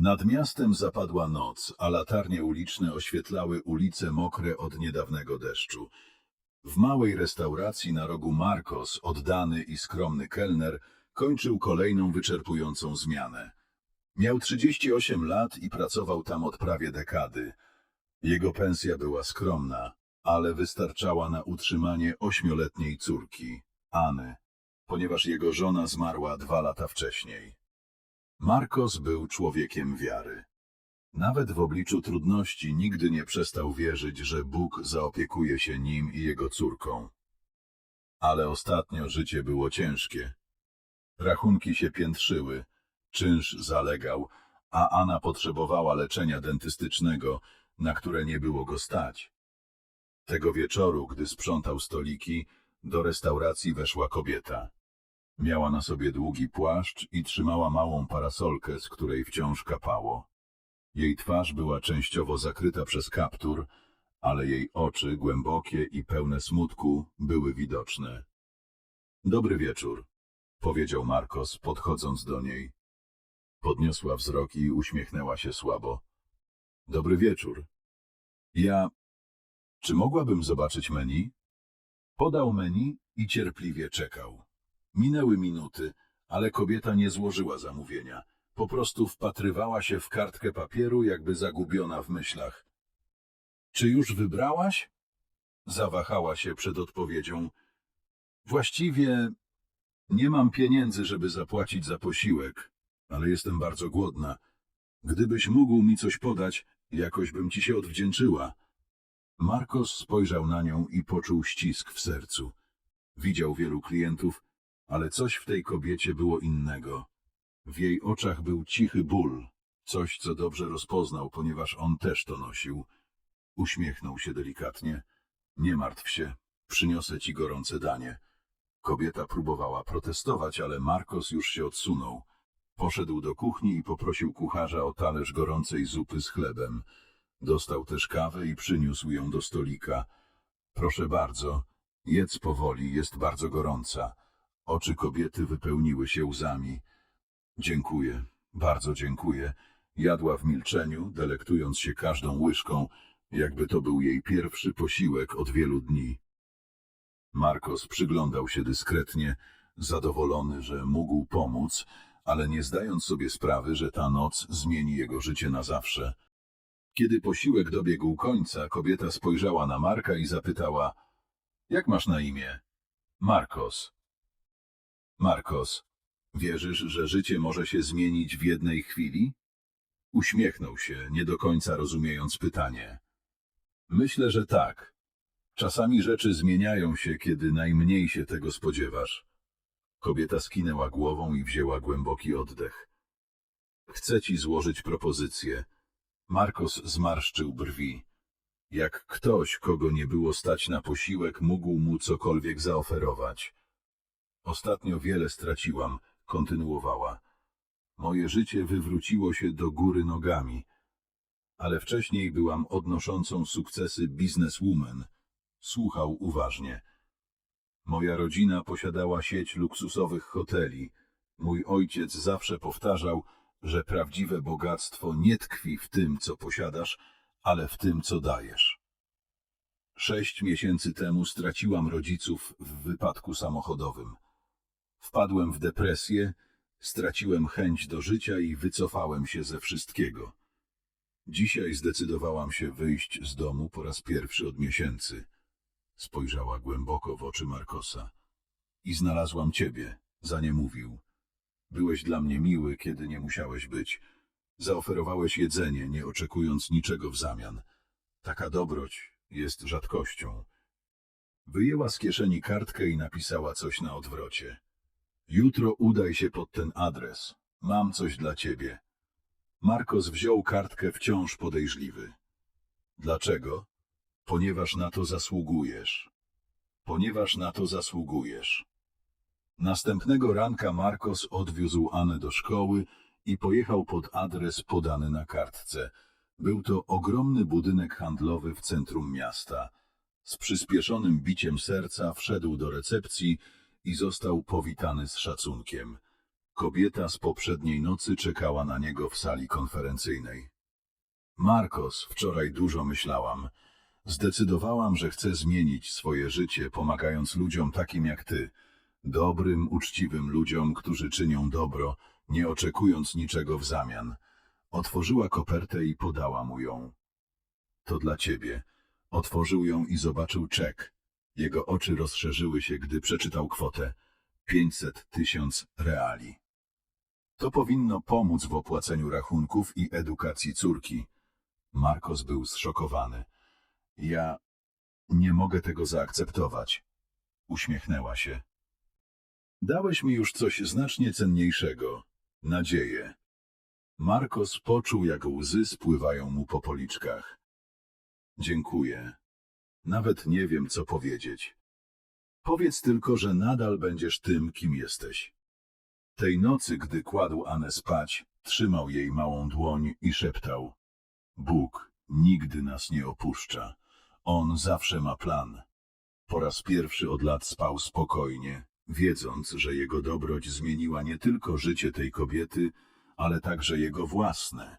Nad miastem zapadła noc, a latarnie uliczne oświetlały ulice mokre od niedawnego deszczu. W małej restauracji na rogu Marcos, oddany i skromny kelner, kończył kolejną wyczerpującą zmianę. Miał 38 lat i pracował tam od prawie dekady. Jego pensja była skromna, ale wystarczała na utrzymanie ośmioletniej córki, Anny, ponieważ jego żona zmarła dwa lata wcześniej. Marcos był człowiekiem wiary. Nawet w obliczu trudności nigdy nie przestał wierzyć, że Bóg zaopiekuje się nim i jego córką. Ale ostatnio życie było ciężkie. Rachunki się piętrzyły, czynsz zalegał, a Anna potrzebowała leczenia dentystycznego, na które nie było go stać. Tego wieczoru, gdy sprzątał stoliki, do restauracji weszła kobieta. Miała na sobie długi płaszcz i trzymała małą parasolkę, z której wciąż kapało. Jej twarz była częściowo zakryta przez kaptur, ale jej oczy, głębokie i pełne smutku, były widoczne. Dobry wieczór, powiedział Marcos, podchodząc do niej. Podniosła wzrok i uśmiechnęła się słabo. Dobry wieczór. Ja... Czy mogłabym zobaczyć menu? Podał menu i cierpliwie czekał. Minęły minuty, ale kobieta nie złożyła zamówienia. Po prostu wpatrywała się w kartkę papieru, jakby zagubiona w myślach. Czy już wybrałaś? Zawahała się przed odpowiedzią. Właściwie nie mam pieniędzy, żeby zapłacić za posiłek, ale jestem bardzo głodna. Gdybyś mógł mi coś podać, jakoś bym ci się odwdzięczyła. Marcos spojrzał na nią i poczuł ścisk w sercu. Widział wielu klientów, ale coś w tej kobiecie było innego. W jej oczach był cichy ból, coś, co dobrze rozpoznał, ponieważ on też to nosił. Uśmiechnął się delikatnie. Nie martw się, przyniosę ci gorące danie. Kobieta próbowała protestować, ale Marcos już się odsunął. Poszedł do kuchni i poprosił kucharza o talerz gorącej zupy z chlebem. Dostał też kawę i przyniósł ją do stolika. Proszę bardzo, jedz powoli, jest bardzo gorąca. Oczy kobiety wypełniły się łzami. Dziękuję, bardzo dziękuję. Jadła w milczeniu, delektując się każdą łyżką, jakby to był jej pierwszy posiłek od wielu dni. Marcos przyglądał się dyskretnie, zadowolony, że mógł pomóc, ale nie zdając sobie sprawy, że ta noc zmieni jego życie na zawsze. Kiedy posiłek dobiegł końca, kobieta spojrzała na Marka i zapytała — Jak masz na imię? — Marcos. Marcos, wierzysz, że życie może się zmienić w jednej chwili? Uśmiechnął się, nie do końca rozumiejąc pytanie. Myślę, że tak. Czasami rzeczy zmieniają się, kiedy najmniej się tego spodziewasz. Kobieta skinęła głową i wzięła głęboki oddech. Chcę ci złożyć propozycję. Marcos zmarszczył brwi. Jak ktoś, kogo nie było stać na posiłek, mógł mu cokolwiek zaoferować. Ostatnio wiele straciłam, kontynuowała. Moje życie wywróciło się do góry nogami, ale wcześniej byłam odnoszącą sukcesy bizneswoman. Słuchał uważnie. Moja rodzina posiadała sieć luksusowych hoteli. Mój ojciec zawsze powtarzał, że prawdziwe bogactwo nie tkwi w tym, co posiadasz, ale w tym, co dajesz. Sześć miesięcy temu straciłam rodziców w wypadku samochodowym. Wpadłem w depresję, straciłem chęć do życia i wycofałem się ze wszystkiego. Dzisiaj zdecydowałam się wyjść z domu po raz pierwszy od miesięcy. Spojrzała głęboko w oczy Markosa. I znalazłam ciebie, za nie mówił. Byłeś dla mnie miły, kiedy nie musiałeś być. Zaoferowałeś jedzenie, nie oczekując niczego w zamian. Taka dobroć jest rzadkością. Wyjęła z kieszeni kartkę i napisała coś na odwrocie. Jutro udaj się pod ten adres. Mam coś dla ciebie. Marcos wziął kartkę wciąż podejrzliwy. Dlaczego? Ponieważ na to zasługujesz. Ponieważ na to zasługujesz. Następnego ranka Marcos odwiózł Anę do szkoły i pojechał pod adres podany na kartce. Był to ogromny budynek handlowy w centrum miasta. Z przyspieszonym biciem serca wszedł do recepcji i został powitany z szacunkiem. Kobieta z poprzedniej nocy czekała na niego w sali konferencyjnej. Marcos, wczoraj dużo myślałam. Zdecydowałam, że chcę zmienić swoje życie, pomagając ludziom takim jak ty. Dobrym, uczciwym ludziom, którzy czynią dobro, nie oczekując niczego w zamian. Otworzyła kopertę i podała mu ją. To dla ciebie. Otworzył ją i zobaczył czek. Jego oczy rozszerzyły się, gdy przeczytał kwotę 500 tysiąc reali. To powinno pomóc w opłaceniu rachunków i edukacji córki. Marcos był zszokowany. Ja nie mogę tego zaakceptować. Uśmiechnęła się. Dałeś mi już coś znacznie cenniejszego. Nadzieję. Marcos poczuł, jak łzy spływają mu po policzkach. Dziękuję. Nawet nie wiem, co powiedzieć. Powiedz tylko, że nadal będziesz tym, kim jesteś. Tej nocy, gdy kładł Anę spać, trzymał jej małą dłoń i szeptał. Bóg nigdy nas nie opuszcza. On zawsze ma plan. Po raz pierwszy od lat spał spokojnie, wiedząc, że jego dobroć zmieniła nie tylko życie tej kobiety, ale także jego własne.